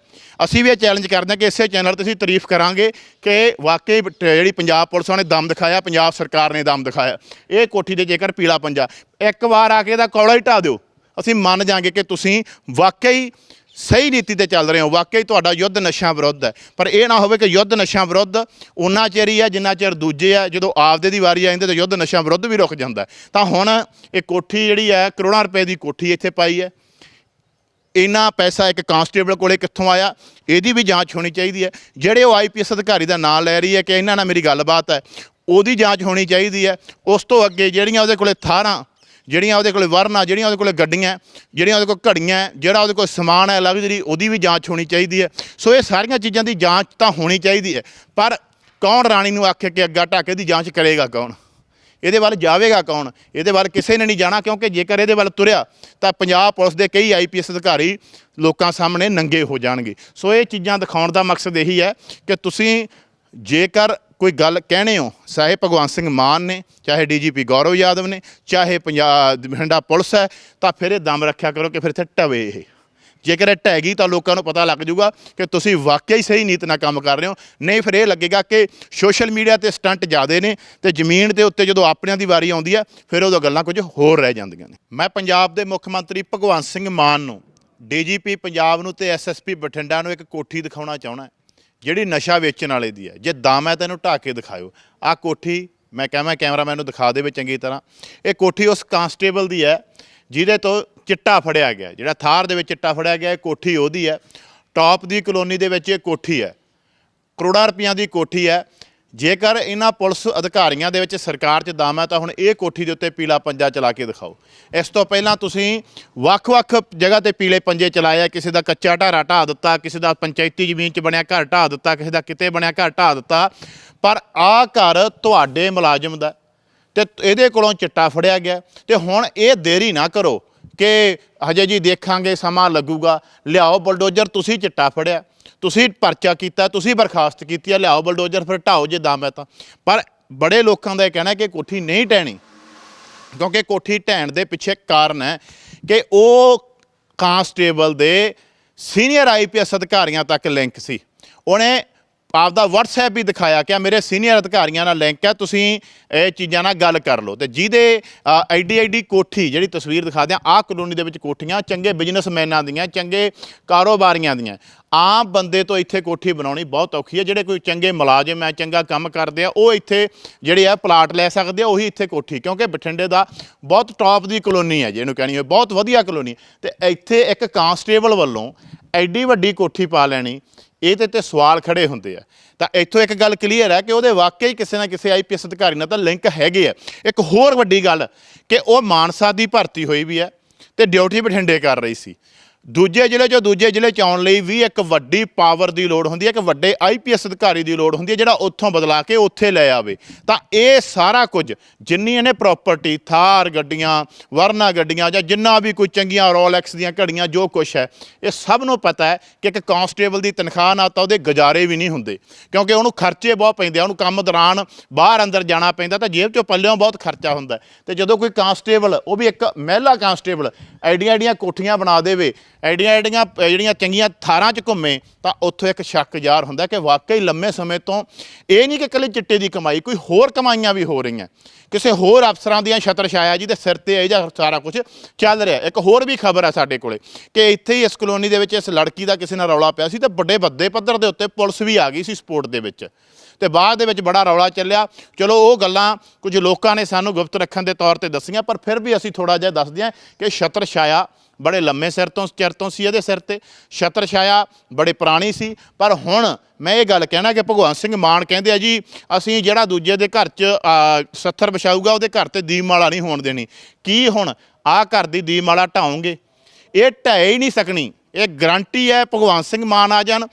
ਅਸੀਂ ਵੀ ਇਹ ਚੈਲੰਜ ਕਰਦੇ ਹਾਂ ਕਿ ਇਸੇ ਚੈਨਲ ਤੇ ਅਸੀਂ ਤਾਰੀਫ ਕਰਾਂਗੇ ਕਿ ਵਾਕਈ ਬ- ਜਿਹੜੀ ਪੰਜਾਬ ਪੁਲਿਸ ਨੇ ਦਮ ਦਿਖਾਇਆ ਪੰਜਾਬ ਸਰਕਾਰ ਨੇ ਦਮ ਦਿਖਾਇਆ। ਇਹ ਕੋਠੀ ਦੇ ਜੇਕਰ ਪੀਲਾ ਪੰਜਾ ਇੱਕ ਵਾਰ ਆ ਕੇ ਇਹਦਾ ਕੌੜਾ ਹੀ ਢਾ ਦਿਓ। ਅਸੀਂ ਮੰਨ ਜਾਾਂਗੇ ਕਿ ਤੁਸੀਂ ਵਾਕਈ ਸਹੀ ਨੀਤੀ ਤੇ ਚੱਲ ਰਹੇ ਹੋ, ਵਾਕਈ ਤੁਹਾਡਾ ਯੁੱਧ ਨਸ਼ਿਆਂ ਵਿਰੁੱਧ ਹੈ। ਪਰ ਇਹ ਨਾ ਹੋਵੇ ਕਿ ਯੁੱਧ ਨਸ਼ਿਆਂ ਵਿਰੁੱਧ ਉਨਾ ਚਿਰ ਹੀ ਹੈ ਜਿੰਨਾ ਚਿਰ ਦੂਜੇ ਆ ਜਦੋਂ ਆਪਦੇ ਦੀ ਵਾਰੀ ਆ ਜਾਂਦੀ ਤਾਂ ਯੁੱਧ ਨਸ਼ਿਆਂ ਵਿਰੁੱਧ ਵੀ ਰੁਕ ਜਾਂਦਾ ਤਾਂ ਹੁਣ ਇਹ ਕੋਠੀ ਜਿਹੜੀ ਹੈ, ਕਰੋੜਾਂ ਰੁਪਏ ਦੀ ਕੋਠੀ ਇੱਥੇ ਪਾਈ ਹੈ। ਇੰਨਾ ਪੈਸਾ ਇੱਕ ਕਾਂਸਟੇਬਲ ਕੋਲੇ ਕਿੱਥੋਂ ਆਇਆ? ਇਹਦੀ ਵੀ ਜਾਂਚ ਹੋਣੀ ਚਾਹੀਦੀ ਹੈ। ਜਿਹੜੇ ਉਹ ਆਈਪੀਐਸ ਅਧਿਕਾਰੀ ਦਾ ਨਾਮ ਲੈ ਰਹੀ ਹੈ ਕਿ ਇਹਨਾਂ ਨਾਲ ਮੇਰੀ ਗੱਲਬਾਤ ਹੈ, ਉਹਦੀ ਜਾਂਚ ਹੋਣੀ ਚਾਹੀਦੀ ਹੈ। ਉਸ ਤੋਂ ਅੱਗੇ ਜਿਹੜੀਆਂ ਉਹਦੇ ਕੋਲੇ ਥਾਰਾਂ ਜਿਹੜੀਆਂ ਉਹਦੇ ਕੋਲੇ ਵਰਨਾ, ਜਿਹੜੀਆਂ ਉਹਦੇ ਕੋਲੇ ਗੱਡੀਆਂ, ਜਿਹੜੀਆਂ ਉਹਦੇ ਕੋਲ ਘੜੀਆਂ, ਜਿਹੜਾ ਉਹਦੇ ਕੋਲ ਸਮਾਨ ਹੈ ਲਗਜ਼ਰੀ ਉਹਦੀ ਵੀ ਜਾਂਚ ਹੋਣੀ ਚਾਹੀਦੀ ਹੈ। ਸੋ ਇਹ ਸਾਰੀਆਂ ਚੀਜ਼ਾਂ ਦੀ ਜਾਂਚ ਤਾਂ ਹੋਣੀ ਚਾਹੀਦੀ ਹੈ। ਪਰ ਕੌਣ ਰਾਣੀ ਨੂੰ ਆਖੇ ਕਿ ਅੱਗਾ ਢਾਕੇ ਦੀ ਜਾਂਚ ਕਰੇਗਾ ਕੌਣ? ਇਹਦੇ ਵੱਲ ਜਾਵੇਗਾ ਕੌਣ? ਇਹਦੇ ਵੱਲ ਕਿਸੇ ਨੇ ਨਹੀਂ ਜਾਣਾ, ਕਿਉਂਕਿ ਜੇਕਰ ਇਹਦੇ ਵੱਲ ਤੁਰਿਆ, ਤਾਂ ਪੰਜਾਬ ਪੁਲਿਸ ਦੇ ਕਈ ਆਈਪੀਐਸ ਅਧਿਕਾਰੀ ਲੋਕਾਂ ਸਾਹਮਣੇ ਨੰਗੇ ਹੋ ਜਾਣਗੇ। ਸੋ ਇਹ ਚੀਜ਼ਾਂ ਦਿਖਾਉਣ ਦਾ ਮਕਸਦ ਇਹੀ ਹੈ ਕਿ ਤੁਸੀਂ ਜੇਕਰ ਕੋਈ ਗੱਲ ਕਹਿਣੇ ਹੋ, ਚਾਹੇ ਭਗਵੰਤ ਸਿੰਘ ਮਾਨ ਨੇ, ਚਾਹੇ ਡੀਜੀਪੀ ਗੌਰਵ ਯਾਦਵ ਨੇ, ਚਾਹੇ ਪੰਜਾਬ ਬਠਿੰਡਾ ਪੁਲਿਸ ਹੈ, ਤਾਂ ਫਿਰ ਇਹ ਦਮ ਰੱਖਿਆ ਕਰੋ ਕਿ ਫਿਰ ਇੱਥੇ ਟਵੇ ਇਹ। ਜੇਕਰ ਇਹ ਢਹਿ ਗਈ ਤਾਂ ਲੋਕਾਂ ਨੂੰ ਪਤਾ ਲੱਗ ਜਾਊਗਾ ਕਿ ਤੁਸੀਂ ਵਾਕਿਆ ਹੀ ਸਹੀ ਨੀਤ ਨਾਲ ਕੰਮ ਕਰ ਰਹੇ ਹੋ। ਨਹੀਂ ਫਿਰ ਇਹ ਲੱਗੇਗਾ ਕਿ ਸੋਸ਼ਲ ਮੀਡੀਆ ਤੇ ਸਟੰਟ ਜ਼ਿਆਦੇ ਨੇ ਤੇ ਜ਼ਮੀਨ ਦੇ ਉੱਤੇ ਜਦੋਂ ਆਪਣਿਆਂ ਦੀ ਵਾਰੀ ਆਉਂਦੀ ਹੈ, ਫਿਰ ਉਦੋਂ ਗੱਲਾਂ ਕੁਝ ਹੋਰ ਰਹਿ ਜਾਂਦੀਆਂ ਨੇ। ਮੈਂ ਪੰਜਾਬ ਦੇ ਮੁੱਖ ਮੰਤਰੀ ਭਗਵੰਤ ਸਿੰਘ ਮਾਨ ਨੂੰ, ਡੀਜੀਪੀ ਪੰਜਾਬ ਨੂੰ ਤੇ ਐਸਐਸਪੀ ਬਠਿੰਡਾ ਨੂੰ ਇੱਕ ਕੋਠੀ ਦਿਖਾਉਣਾ ਚਾਹੁੰਦਾ। ਜਿਹੜੀ ਨਸ਼ਾ ਵੇਚਣ ਵਾਲੇ ਦੀ ਹੈ। ਜੇ ਦਮ ਹੈ ਤਾਂ ਇਹਨੂੰ ਢਾਹ ਕੇ ਦਿਖਾਇਓ। ਆਹ ਕੋਠੀ, ਮੈਂ ਕਹਾਂ ਕੈਮਰਾਮੈਨ ਨੂੰ ਦਿਖਾ ਦੇਵੇ ਚੰਗੀ ਤਰ੍ਹਾਂ। ਇਹ ਕੋਠੀ ਉਸ ਕਾਂਸਟੇਬਲ ਦੀ ਹੈ, ਜਿਹਦੇ ਤੋਂ ਚਿੱਟਾ ਫੜਿਆ ਗਿਆ। ਜਿਹੜਾ ਥਾਰ ਦੇ ਵਿੱਚ ਚਿੱਟਾ ਫੜਿਆ ਗਿਆ, ਇਹ ਕੋਠੀ ਉਹਦੀ ਹੈ। ਟਾਪ ਦੀ ਕਲੋਨੀ ਦੇ ਵਿੱਚ ਇਹ ਕੋਠੀ ਹੈ। ਕਰੋੜਾਂ ਰੁਪਈਆਂ ਦੀ ਕੋਠੀ ਹੈ। ਜੇਕਰ ਇਹਨਾਂ ਪੁਲਿਸ ਅਧਿਕਾਰੀਆਂ ਦੇ ਵਿੱਚ ਸਰਕਾਰ 'ਚ ਦਮ ਹੈ ਤਾਂ ਹੁਣ ਇਹ ਕੋਠੀ ਦੇ ਉੱਤੇ ਪੀਲਾ ਪੰਜਾ ਚਲਾ ਕੇ ਦਿਖਾਓ। ਇਸ ਤੋਂ ਪਹਿਲਾਂ ਤੁਸੀਂ ਵੱਖ-ਵੱਖ ਜਗ੍ਹਾ ਤੇ ਪੀਲੇ ਪੰਜੇ ਚਲਾਏ ਕਿਸੇ ਦਾ ਕੱਚਾ ਢਾਰਾ ਢਾਹ ਦਿੱਤਾ, ਕਿਸੇ ਦਾ ਪੰਚਾਇਤੀ ਜ਼ਮੀਨ 'ਚ ਬਣਿਆ ਘਰ ਢਾਹ ਦਿੱਤਾ, ਕਿਸੇ ਦਾ ਕਿਤੇ ਬਣਿਆ ਘਰ ਢਾਹ ਦਿੱਤਾ। ਪਰ ਆਹ ਘਰ ਤੁਹਾਡੇ ਮੁਲਾਜ਼ਮ ਦਾ ਤੇ ਇਹਦੇ ਕੋਲੋਂ ਚਿੱਟਾ ਫੜਿਆ ਗਿਆ ਤੇ ਹੁਣ ਇਹ ਦੇਰੀ ਨਾ ਕਰੋ। ਕਿ ਹਜੇ ਜੀ ਦੇਖਾਂਗੇ, ਸਮਾਂ ਲੱਗੂਗਾ। ਲਿਆਓ ਬਲਡੋਜ਼ਰ, ਤੁਸੀਂ ਚਿੱਟਾ ਫੜਿਆ। ਤੁਸੀਂ ਪਰਚਾ ਕੀਤਾ, ਤੁਸੀਂ ਬਰਖਾਸਤ ਕੀਤੀ ਆ, ਲਿਆਓ ਬਲਡੋਜ਼ਰ, ਫਿਰ ਢਾਓ ਜੇ ਦਮ ਹੈ ਤਾਂ। ਪਰ ਬੜੇ ਲੋਕਾਂ ਦਾ ਇਹ ਕਹਿਣਾ ਕਿ ਕੋਠੀ ਨਹੀਂ ਟਹਿਣੀ, ਕਿਉਂਕਿ ਕੋਠੀ ਢਹਿਣ ਦੇ ਪਿੱਛੇ ਕਾਰਨ ਹੈ ਕਿ ਉਹ ਕਾਂਸਟੇਬਲ ਦੇ ਸੀਨੀਅਰ ਆਈਪੀਐਸ ਅਧਿਕਾਰੀਆਂ ਤੱਕ ਲਿੰਕ ਸੀ। ਉਹਨੇ ਆਪ ਦਾ WhatsApp ਵੀ ਦਿਖਾਇਆ ਕਿ ਆਹ ਮੇਰੇ ਸੀਨੀਅਰ ਅਧਿਕਾਰੀਆਂ ਨਾਲ ਲਿੰਕ ਹੈ, ਤੁਸੀਂ ਇਹ ਚੀਜ਼ਾਂ ਨਾਲ ਗੱਲ ਕਰ ਲਓ ਤੇ ਜਿਹਦੇ ਐਡੀ ਐਡੀ ਕੋਠੀ ਜਿਹੜੀ ਤਸਵੀਰ ਦਿਖਾ ਦਿਆਂ ਆਹ ਕਲੋਨੀ ਦੇ ਵਿੱਚ ਕੋਠੀਆਂ, ਚੰਗੇ ਬਿਜ਼ਨਸਮੈਨਾਂ ਦੀਆਂ, ਚੰਗੇ ਕਾਰੋਬਾਰੀਆਂ ਦੀਆਂ ਆਮ ਬੰਦੇ ਤੋਂ ਇੱਥੇ ਕੋਠੀ ਬਣਾਉਣੀ ਬਹੁਤ ਔਖੀ ਹੈ, ਜਿਹੜੇ ਕੋਈ ਚੰਗੇ ਮੁਲਾਜ਼ਮ ਹੈ, ਚੰਗਾ ਕੰਮ ਕਰਦੇ ਆ, ਉਹ ਇੱਥੇ ਜਿਹੜੇ ਆ ਪਲਾਟ ਲੈ ਸਕਦੇ ਆ, ਉਹੀ ਇੱਥੇ ਕੋਠੀ, ਕਿਉਂਕਿ ਬਠਿੰਡੇ ਦਾ ਬਹੁਤ ਟੌਪ ਦੀ ਕਲੋਨੀ ਹੈ, ਜਿਹਨੂੰ ਕਹਿਣੀ ਹੋਵੇ ਬਹੁਤ ਵਧੀਆ ਕਲੋਨੀ ਹੈ। ਤੇ ਇੱਥੇ ਇੱਕ ਕਾਂਸਟੇਬਲ ਵੱਲੋਂ ਐਡੀ ਵੱਡੀ ਕੋਠੀ ਪਾ ਲੈਣੀ ਇਹਦੇ ਤੇ ਸਵਾਲ ਖੜੇ ਹੁੰਦੇ ਆ। ਤਾਂ ਇੱਥੋਂ ਇੱਕ ਗੱਲ ਕਲੀਅਰ ਹੈ ਕਿ ਉਹਦੇ ਵਾਕਈ ਕਿਸੇ ਨਾ ਕਿਸੇ ਆਈਪੀਐਸ ਅਧਿਕਾਰੀ ਨਾਲ ਤਾਂ ਲਿੰਕ ਹੈਗੇ ਆ। ਇੱਕ ਹੋਰ ਵੱਡੀ ਗੱਲ ਕਿ ਉਹ ਮਾਨਸਾ ਦੀ ਭਰਤੀ ਹੋਈ ਵੀ ਹੈ ਤੇ ਡਿਊਟੀ ਬਠਿੰਡੇ ਕਰ ਰਹੀ ਸੀ। ਦੂਜੇ ਜ਼ਿਲ੍ਹੇ ਚੋਂ ਦੂਜੇ ਜ਼ਿਲ੍ਹੇ ਚ ਆਉਣ ਲਈ ਵੀ ਇੱਕ ਵੱਡੀ ਪਾਵਰ ਦੀ ਲੋੜ ਹੁੰਦੀ ਹੈ, ਇੱਕ ਵੱਡੇ ਆਈਪੀਐਸ ਅਧਿਕਾਰੀ ਦੀ ਲੋੜ ਹੁੰਦੀ ਹੈ, ਜਿਹੜਾ ਉੱਥੋਂ ਬਦਲਾ ਕੇ ਉੱਥੇ ਲੈ ਆਵੇ ਤਾਂ ਇਹ ਸਾਰਾ ਕੁਝ ਜਿੰਨੀ ਇਹਨੇ ਪ੍ਰਾਪਰਟੀ ਥਾਰ ਗੱਡੀਆਂ, ਵਰਨਾ ਗੱਡੀਆਂ ਜਾਂ ਜਿੰਨਾ ਵੀ ਕੋਈ ਚੰਗੀਆਂ ਰੋਲੈਕਸ ਦੀਆਂ ਘੜੀਆਂ, ਜੋ ਕੁਝ ਹੈ, ਇਹ ਸਭ ਨੂੰ ਪਤਾ ਹੈ ਕਿ ਇੱਕ ਕਾਂਸਟੇਬਲ ਦੀ ਤਨਖਾਹ ਨਾਲ ਤਾਂ ਉਹਦੇ ਗੁਜ਼ਾਰੇ ਵੀ ਨਹੀਂ ਹੁੰਦੇ ਕਿਉਂਕਿ ਉਹਨੂੰ ਖਰਚੇ ਬਹੁਤ ਪੈਂਦੇ ਆ, ਉਹਨੂੰ ਕੰਮ ਦੌਰਾਨ ਬਾਹਰ ਅੰਦਰ ਜਾਣਾ ਪੈਂਦਾ ਤਾਂ ਜੇਬ ਚੋਂ ਪੱਲਿਓਂ ਬਹੁਤ ਖਰਚਾ ਹੁੰਦਾ ਹੈ। ਤੇ ਜਦੋਂ ਕੋਈ ਕਾਂਸਟੇਬਲ ਉਹ ਵੀ ਇੱਕ ਮਹਿਲਾ ਕਾਂਸਟੇਬਲ ਐਡੀਆਂ ਐਡੀਆਂ ਕੋਠੀਆਂ ਬਣਾ ਦੇਵੇ ਐਡੀਆਂ ਐਡੀਆਂ ਜਿਹੜੀਆਂ ਚੰਗੀਆਂ ਥਾਰਾਂ 'ਚ ਘੁੰਮੇ, ਤਾਂ ਉੱਥੋਂ ਇੱਕ ਸ਼ੱਕ ਜ਼ਾਹਰ ਹੁੰਦਾ ਕਿ ਵਾਕਈ ਲੰਮੇ ਸਮੇਂ ਤੋਂ ਇਹ ਨਹੀਂ ਕਿ ਇਕੱਲੇ ਚਿੱਟੇ ਦੀ ਕਮਾਈ, ਕੋਈ ਹੋਰ ਕਮਾਈਆਂ ਵੀ ਹੋ ਰਹੀਆਂ। ਕਿਸੇ ਹੋਰ ਅਫਸਰਾਂ ਦੀਆਂ ਛਤਰ ਛਾਇਆ ਜੀ ਦੇ ਸਿਰ ਤੇ ਇਹ ਜਿਹਾ ਸਾਰਾ ਕੁਝ ਚੱਲ ਰਿਹਾ। ਇੱਕ ਹੋਰ ਵੀ ਖਬਰ ਹੈ ਸਾਡੇ ਕੋਲੇ ਕਿ ਇੱਥੇ ਹੀ ਇਸ ਕਲੋਨੀ ਦੇ ਵਿੱਚ ਇਸ ਲੜਕੀ ਦਾ ਕਿਸੇ ਨਾਲ ਰੌਲਾ ਪਿਆ ਸੀ ਤੇ ਵੱਡੇ ਵੱਡੇ ਪੱਧਰ ਦੇ ਉੱਤੇ ਪੁਲਿਸ ਵੀ ਆ ਗਈ ਸੀ ਸਪੋਰਟ ਦੇ ਵਿੱਚ। ਤੇ ਬਾਅਦ ਦੇ ਵਿੱਚ ਬੜਾ ਰੌਲਾ ਚੱਲਿਆ। ਚਲੋ ਉਹ ਗੱਲਾਂ ਕੁਝ ਲੋਕਾਂ ਨੇ ਸਾਨੂੰ ਗੁਪਤ ਰੱਖਣ ਦੇ ਤੌਰ ਤੇ ਦੱਸੀਆਂ, ਪਰ ਫਿਰ ਵੀ ਅਸੀਂ ਥੋੜਾ ਜਿਹਾ ਦੱਸਦੇ ਹਾਂ ਕਿ ਛਤਰ ਛਾਇਆ ਬੜੇ ਲੰਮੇ ਸਿਰ ਤੋਂ ਚਿਰ ਤੋਂ ਸੀ ਇਹਦੇ ਸਿਰ ਤੇ। ਛਤਰ ਛਾਇਆ, ਬੜੇ ਪੁਰਾਣੀ ਸੀ। ਪਰ ਹੁਣ ਮੈਂ ਇਹ ਗੱਲ ਕਹਿਣਾ ਕਿ ਭਗਵੰਤ ਸਿੰਘ ਮਾਨ ਕਹਿੰਦੇ ਆ ਜੀ, ਅਸੀਂ ਜਿਹੜਾ ਦੂਜੇ ਦੇ ਘਰ 'ਚ ਸੱਥਰ ਵਿਛਾਊਗਾ, ਉਹਦੇ ਘਰ ਤੇ ਦੀਪਮਾਲਾ ਨਹੀਂ ਹੋਣ ਦੇਣੀ। ਕੀ ਹੁਣ ਆਹ ਘਰ ਦੀ ਦੀਪਮਾਲਾ ਢਾਉਂਗੇ? ਇਹ ਢਹਿ ਹੀ ਨਹੀਂ ਸਕਣੀ। ਇਹ ਗਰੰਟੀ ਹੈ ਭਗਵੰਤ ਸਿੰਘ ਮਾਨ ਆ ਜਾਣ,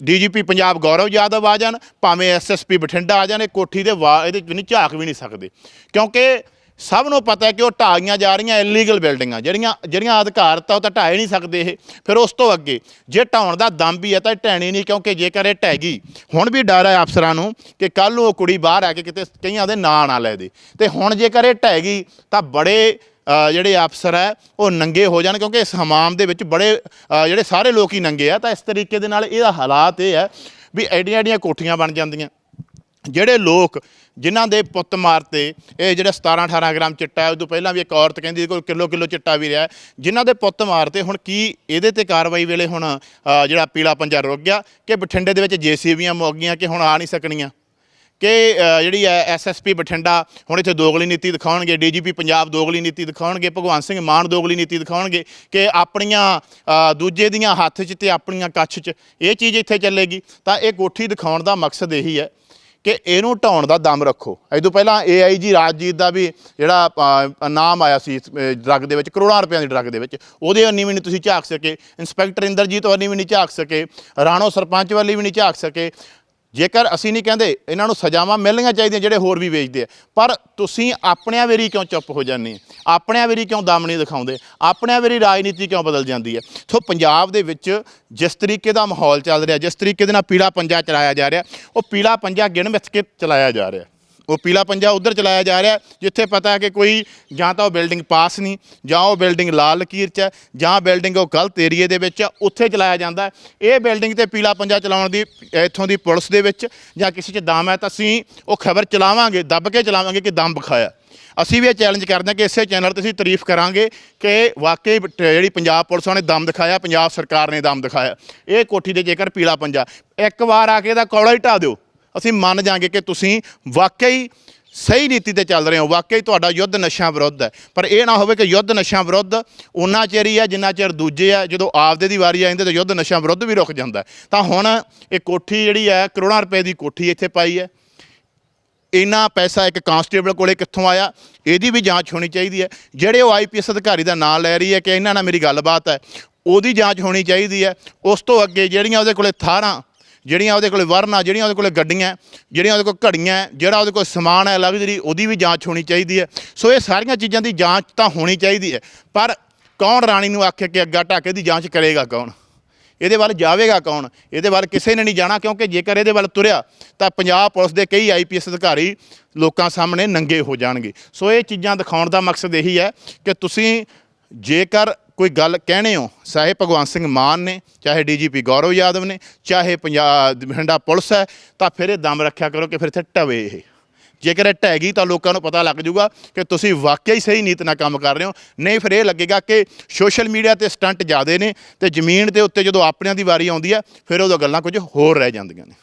ਡੀਜੀਪੀ ਪੰਜਾਬ ਗੌਰਵ ਯਾਦਵ ਆ ਜਾਣ, ਭਾਵੇਂ ਐਸਐਸਪੀ ਬਠਿੰਡਾ ਆ ਜਾਣ, ਇਹ ਕੋਠੀ ਦੇ ਵਾ, ਇਹਦੇ ਚ ਨਹੀਂ ਝਾਕ ਵੀ ਨਹੀਂ ਸਕਦੇ। ਕਿਉਂਕਿ ਸਭ ਨੂੰ ਪਤਾ ਹੈ ਕਿ ਉਹ ਢਾਈਆਂ ਜਾ ਰਹੀਆਂ ਇਲੀਗਲ ਬਿਲਡਿੰਗਾਂ ਜਿਹੜੀਆਂ ਜਿਹੜੀਆਂ ਅਧਿਕਾਰਤ ਆ ਉਹ ਤਾਂ ਢਾਏ ਨਹੀਂ ਸਕਦੇ ਇਹ। ਫਿਰ ਉਸ ਤੋਂ ਅੱਗੇ, ਜੇ ਢਾਉਣ ਦਾ ਦਮ ਵੀ ਹੈ ਤਾਂ ਇਹ ਢਹਿਣੀ ਨਹੀਂ, ਕਿਉਂਕਿ ਜੇਕਰ ਇਹ ਢਹਿ ਗਈ ਹੁਣ ਵੀ ਡਰ ਹੈ ਅਫਸਰਾਂ ਨੂੰ ਕਿ ਕੱਲ ਨੂੰ ਉਹ ਕੁੜੀ ਬਾਹਰ ਆ ਕੇ ਕਿਤੇ ਕਈਆਂ ਦੇ ਨਾਂ ਨਾ ਲੈ ਦੇ। ਤੇ ਹੁਣ ਜੇਕਰ ਇਹ ਢਹਿ ਗਈ ਤਾਂ ਬੜੇ ਜਿਹੜੇ ਅਫਸਰ ਹੈ, ਉਹ ਨੰਗੇ ਹੋ ਜਾਣ, ਕਿਉਂਕਿ ਇਸ ਹਮਾਮ ਦੇ ਵਿੱਚ ਬੜੇ ਜਿਹੜੇ ਸਾਰੇ ਲੋਕ ਹੀ ਨੰਗੇ ਆ। ਤਾਂ ਇਸ ਤਰੀਕੇ ਦੇ ਨਾਲ ਇਹਦਾ ਹਾਲਾਤ ਇਹ ਹੈ ਵੀ ਐਡੀਆਂ ਐਡੀਆਂ ਕੋਠੀਆਂ ਬਣ ਜਾਂਦੀਆਂ। ਜਿਹੜੇ ਲੋਕ ਜਿਨ੍ਹਾਂ ਦੇ ਪੁੱਤ ਮਾਰਤੇ, ਇਹ ਜਿਹੜਾ 17 18 ਗ੍ਰਾਮ ਚਿੱਟਾ ਹੈ, ਉਦੋਂ ਪਹਿਲਾਂ ਵੀ ਇੱਕ ਔਰਤ ਕਹਿੰਦੀ ਕੋਈ ਕਿਲੋ ਕਿਲੋ ਚਿੱਟਾ ਵੀ ਰਿਹਾ ਹੈ। ਜਿਨ੍ਹਾਂ ਦੇ ਪੁੱਤ ਮਾਰਤੇ, ਹੁਣ ਕੀ ਇਹਦੇ ਤੇ ਕਾਰਵਾਈ ਵੇਲੇ ਹੁਣ ਜਿਹੜਾ ਪੀਲਾ ਪੰਜਾ ਰੁਕ ਗਿਆ? ਕਿ ਬਠਿੰਡੇ ਦੇ ਵਿੱਚ ਜੀਸੀਬੀਆਂ ਮੁੱਕ ਗਈਆਂ ਕਿ ਹੁਣ ਆ ਨਹੀਂ ਸਕਣੀਆਂ? ਕਿ ਜਿਹੜੀ ਹੈ ਐਸਐਸਪੀ ਬਠਿੰਡਾ, ਹੁਣ ਇੱਥੇ ਦੋਗਲੀ ਨੀਤੀ ਦਿਖਾਉਣਗੇ, ਡੀਜੀਪੀ ਪੰਜਾਬ ਦੋਗਲੀ ਨੀਤੀ ਦਿਖਾਉਣਗੇ, ਭਗਵੰਤ ਸਿੰਘ ਮਾਨ ਦੋਗਲੀ ਨੀਤੀ ਦਿਖਾਉਣਗੇ, ਕਿ ਆਪਣੀਆਂ ਦੂਜੇ ਦੀਆਂ ਹੱਥ 'ਚ ਤੇ ਆਪਣੀਆਂ ਕੱਛ 'ਚ ਇਹ ਚੀਜ਼ ਇੱਥੇ ਚੱਲੇਗੀ। ਤਾਂ ਇਹ ਕੋਠੀ ਦਿਖਾਉਣ ਦਾ ਮਕਸਦ ਇਹੀ ਹੈ ਕਿ ਇਹਨੂੰ ਢਾਉਣ ਦਾ ਦਮ ਰੱਖੋ। ਇਹ ਤੋਂ ਪਹਿਲਾਂ ਏਆਈਜੀ ਰਾਜਜੀਤ ਦਾ ਵੀ ਜਿਹੜਾ ਨਾਮ ਆਇਆ ਸੀ ਡਰੱਗ ਦੇ ਵਿੱਚ, ਕਰੋੜਾਂ ਰੁਪਈਆਂ ਦੀ ਡਰੱਗ ਦੇ ਵਿੱਚ। ਉਹਦੇ ਅੰਨੀ ਵੀ ਨਹੀਂ ਤੁਸੀਂ ਝਾਕ ਸਕੇ। ਇੰਸਪੈਕਟਰ ਇੰਦਰਜੀਤ ਵੱਲ ਵੀ ਨਹੀਂ ਝਾਕ ਸਕੇ। ਰਾਣੋ ਸਰਪੰਚ ਵੱਲ ਵੀ ਨਹੀਂ ਝਾਕ ਸਕੇ। ਜੇਕਰ ਅਸੀਂ ਨਹੀਂ ਕਹਿੰਦੇ, ਇਹਨਾਂ ਨੂੰ ਸਜ਼ਾਵਾਂ ਮਿਲਣੀਆਂ ਚਾਹੀਦੀਆਂ ਜਿਹੜੇ ਹੋਰ ਵੀ ਵੇਚਦੇ ਆ। ਪਰ ਤੁਸੀਂ ਆਪਣਿਆਂ ਵੇਰੀ ਕਿਉਂ ਚੁੱਪ ਹੋ ਜਾਂਦੇ ਆਪਣਿਆਂ ਵੇਰੀ ਕਿਉਂ ਦਮ ਨਹੀਂ ਦਿਖਾਉਂਦੇ? ਆਪਣਿਆਂ ਵੇਰੀ ਰਾਜਨੀਤੀ ਕਿਉਂ ਬਦਲ ਜਾਂਦੀ ਹੈ? ਸੋ ਪੰਜਾਬ ਦੇ ਵਿੱਚ ਜਿਸ ਤਰੀਕੇ ਦਾ ਮਾਹੌਲ ਚੱਲ ਰਿਹਾ, ਜਿਸ ਤਰੀਕੇ ਦੇ ਨਾਲ ਪੀਲਾ ਪੰਜਾ ਚਲਾਇਆ ਜਾ ਰਿਹਾ, ਉਹ ਪੀਲਾ ਪੰਜਾ ਗਿਣ ਮਿੱਥ ਕੇ ਚਲਾਇਆ ਜਾ ਰਿਹਾ। ਉਹ ਪੀਲਾ ਪੰਜਾ ਉਧਰ ਚਲਾਇਆ ਜਾ ਰਿਹਾ ਜਿੱਥੇ ਪਤਾ ਹੈ ਕਿ ਕੋਈ ਜਾਂ ਤਾਂ ਉਹ ਬਿਲਡਿੰਗ ਪਾਸ ਨਹੀਂ, ਜਾਂ ਉਹ ਬਿਲਡਿੰਗ ਲਾਲ ਲਕੀਰ 'ਚ ਹੈ, ਜਾਂ ਬਿਲਡਿੰਗ ਉਹ ਗਲਤ ਏਰੀਏ ਦੇ ਵਿੱਚ ਹੈ, ਉੱਥੇ ਚਲਾਇਆ ਜਾਂਦਾ ਇਹ ਬਿਲਡਿੰਗ ਤੇ ਪੀਲਾ ਪੰਜਾ ਚਲਾਉਣ ਦੀ, ਇੱਥੋਂ ਦੀ ਪੁਲਿਸ ਦੇ ਵਿੱਚ ਜਾਂ ਕਿਸੇ 'ਚ ਦਮ ਹੈ ਤਾਂ ਅਸੀਂ ਉਹ ਖਬਰ ਚਲਾਵਾਂਗੇ, ਦੱਬ ਕੇ ਚਲਾਵਾਂਗੇ ਕਿ ਦਮ ਵਿਖਾਇਆ ਅਸੀਂ ਵੀ ਇਹ ਚੈਲੰਜ ਕਰਦੇ ਹਾਂ ਕਿ ਇਸੇ ਚੈਨਲ ਤੇ ਅਸੀਂ ਤਾਰੀਫ ਕਰਾਂਗੇ ਕਿ ਵਾਕਈ ਟ- ਜਿਹੜੀ ਪੰਜਾਬ ਪੁਲਿਸ ਨੇ ਦਮ ਦਿਖਾਇਆ, ਪੰਜਾਬ ਸਰਕਾਰ ਨੇ ਦਮ ਦਿਖਾਇਆ। ਇਹ ਕੋਠੀ ਦੇ ਜੇਕਰ ਪੀਲਾ ਪੰਜਾ, ਇੱਕ ਵਾਰ ਆ ਕੇ ਇਹਦਾ ਕੌੜਾ ਹੀ ਢਾ ਦਿਓ। ਅਸੀਂ ਮੰਨ ਜਾਾਂਗੇ ਕਿ ਤੁਸੀਂ ਵਾਕਈ ਸਹੀ ਨੀਤੀ ਤੇ ਚੱਲ ਰਹੇ ਹੋ, ਵਾਕਈ ਤੁਹਾਡਾ ਯੁੱਧ ਨਸ਼ਿਆਂ ਵਿਰੁੱਧ ਹੈ। ਪਰ ਇਹ ਨਾ ਹੋਵੇ ਕਿ ਯੁੱਧ ਨਸ਼ਿਆਂ ਵਿਰੁੱਧ ਉਨਾ ਚਿਰ ਹੀ ਹੈ ਜਿੰਨਾ ਚਿਰ ਦੂਜੇ ਆ ਜਦੋਂ ਆਪਦੇ ਦੀ ਵਾਰੀ ਆ ਜਾਂਦੀ ਤਾਂ ਯੁੱਧ ਨਸ਼ਿਆਂ ਵਿਰੁੱਧ ਵੀ ਰੁਕ ਜਾਂਦਾ ਤਾਂ ਹੁਣ ਇਹ ਕੋਠੀ ਜਿਹੜੀ ਹੈ, ਕਰੋੜਾਂ ਰੁਪਏ ਦੀ ਕੋਠੀ ਇੱਥੇ ਪਾਈ ਹੈ। ਇੰਨਾ ਪੈਸਾ ਇੱਕ ਕਾਂਸਟੇਬਲ ਕੋਲੇ ਕਿੱਥੋਂ ਆਇਆ? ਇਹਦੀ ਵੀ ਜਾਂਚ ਹੋਣੀ ਚਾਹੀਦੀ ਹੈ। ਜਿਹੜੇ ਉਹ ਆਈਪੀਐਸ ਅਧਿਕਾਰੀ ਦਾ ਨਾਮ ਲੈ ਰਹੀ ਹੈ ਕਿ ਇਹਨਾਂ ਨਾਲ ਮੇਰੀ ਗੱਲਬਾਤ ਹੈ, ਉਹਦੀ ਜਾਂਚ ਹੋਣੀ ਚਾਹੀਦੀ ਹੈ। ਉਸ ਤੋਂ ਅੱਗੇ ਜਿਹੜੀਆਂ ਉਹਦੇ ਕੋਲੇ ਥਾਰਾਂ ਜਿਹੜੀਆਂ ਉਹਦੇ ਕੋਲੇ ਵਰਨਾ, ਜਿਹੜੀਆਂ ਉਹਦੇ ਕੋਲੇ ਗੱਡੀਆਂ, ਜਿਹੜੀਆਂ ਉਹਦੇ ਕੋਲ ਘੜੀਆਂ, ਜਿਹੜਾ ਉਹਦੇ ਕੋਲ ਸਮਾਨ ਹੈ ਲਗਜ਼ਰੀ ਉਹਦੀ ਵੀ ਜਾਂਚ ਹੋਣੀ ਚਾਹੀਦੀ ਹੈ। ਸੋ ਇਹ ਸਾਰੀਆਂ ਚੀਜ਼ਾਂ ਦੀ ਜਾਂਚ ਤਾਂ ਹੋਣੀ ਚਾਹੀਦੀ ਹੈ। ਪਰ ਕੌਣ ਰਾਣੀ ਨੂੰ ਆਖੇ ਕਿ ਅੱਗਾ ਢਾਕੇ ਦੀ ਜਾਂਚ ਕਰੇਗਾ ਕੌਣ? ਇਹਦੇ ਵੱਲ ਜਾਵੇਗਾ ਕੌਣ? ਇਹਦੇ ਵੱਲ ਕਿਸੇ ਨੇ ਨਹੀਂ ਜਾਣਾ, ਕਿਉਂਕਿ ਜੇਕਰ ਇਹਦੇ ਵੱਲ ਤੁਰਿਆ, ਤਾਂ ਪੰਜਾਬ ਪੁਲਿਸ ਦੇ ਕਈ ਆਈਪੀਐਸ ਅਧਿਕਾਰੀ ਲੋਕਾਂ ਸਾਹਮਣੇ ਨੰਗੇ ਹੋ ਜਾਣਗੇ। ਸੋ ਇਹ ਚੀਜ਼ਾਂ ਦਿਖਾਉਣ ਦਾ ਮਕਸਦ ਇਹੀ ਹੈ ਕਿ ਤੁਸੀਂ ਜੇਕਰ ਕੋਈ ਗੱਲ ਕਹਿਣੇ ਹੋ? ਚਾਹੇ ਭਗਵੰਤ ਸਿੰਘ ਮਾਨ ਨੇ, ਚਾਹੇ ਡੀਜੀਪੀ ਗੌਰਵ ਯਾਦਵ ਨੇ, ਚਾਹੇ ਪੰਜਾਬ ਬਠਿੰਡਾ ਪੁਲਿਸ ਹੈ, ਤਾਂ ਫਿਰ ਇਹ ਦਮ ਰੱਖਿਆ ਕਰੋ ਕਿ ਫਿਰ ਇੱਥੇ ਟਵੇ ਇਹ। ਜੇਕਰ ਇਹ ਢਹਿ ਗਈ ਤਾਂ ਲੋਕਾਂ ਨੂੰ ਪਤਾ ਲੱਗ ਜਾਊਗਾ ਕਿ ਤੁਸੀਂ ਵਾਕਿਆ ਹੀ ਸਹੀ ਨੀਤ ਨਾਲ ਕੰਮ ਕਰ ਰਹੇ ਹੋ। ਨਹੀਂ ਫਿਰ ਇਹ ਲੱਗੇਗਾ ਕਿ ਸੋਸ਼ਲ ਮੀਡੀਆ ਤੇ ਸਟੰਟ ਜ਼ਿਆਦੇ ਨੇ ਤੇ ਜ਼ਮੀਨ ਦੇ ਉੱਤੇ ਜਦੋਂ ਆਪਣਿਆਂ ਦੀ ਵਾਰੀ ਆਉਂਦੀ ਹੈ, ਫਿਰ ਉਦੋਂ ਗੱਲਾਂ ਕੁਝ ਹੋਰ ਰਹਿ ਜਾਂਦੀਆਂ ਨੇ।